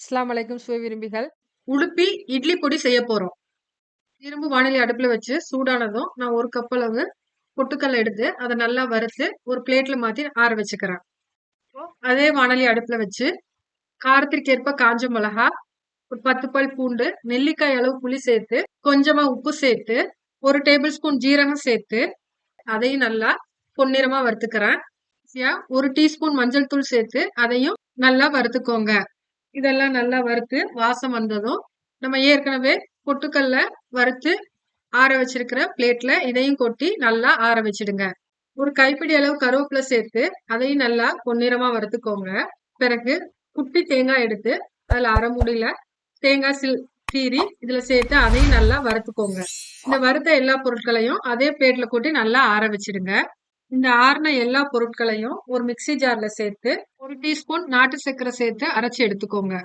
அஸ்லாம் வலைக்கும் சுவை விரும்பிகள். உடுப்பி இட்லி பொடி செய்ய போறோம். இரும்பு வானிலை அடுப்புல வச்சு சூடானதும் நான் ஒரு கப் அளவு பொட்டுக்கல்ல எடுத்து அதை நல்லா வறுத்து ஒரு பிளேட்ல மாத்தி ஆற வச்சுக்கிறேன். அதே வானொலி அடுப்புல வச்சு காரத்திற்கு ஏற்ப காஞ்ச மிளகா ஒரு பத்து பல் பூண்டு நெல்லிக்காய் அளவு புளி சேர்த்து கொஞ்சமா உப்பு சேர்த்து ஒரு டேபிள் ஸ்பூன் ஜீரகம் சேர்த்து அதையும் நல்லா பொன்னிறமா வறுத்துக்கிறேன். ஒரு டீஸ்பூன் மஞ்சள் தூள் சேர்த்து அதையும் நல்லா வறுத்துக்கோங்க. இதெல்லாம் நல்லா வறுத்து வாசம் வந்ததும் நம்ம ஏற்கனவே பொட்டுக்கல்ல வறுத்து ஆற வச்சிருக்கிற பிளேட்ல இதையும் கொட்டி நல்லா ஆற வச்சிடுங்க. ஒரு கைப்பிடி அளவு கருவேப்பிலை சேர்த்து அதையும் நல்லா பொன்னிறமா வறுத்துக்கோங்க. பிறகு குட்டி தேங்காய் எடுத்து அதுல அரை முடியில தேங்காய் சில் கீரி இதுல சேர்த்து அதையும் நல்லா வறுத்துக்கோங்க. இந்த வறுத்த எல்லா பொருட்களையும் அதே பிளேட்ல கொட்டி நல்லா ஆற வச்சிடுங்க. இந்த ஆறின எல்லா பொருட்களையும் ஒரு மிக்ஸி ஜார்ல சேர்த்து ஒரு டீஸ்பூன் நாட்டு சர்க்கரை சேர்த்து அரைச்சு எடுத்துக்கோங்க.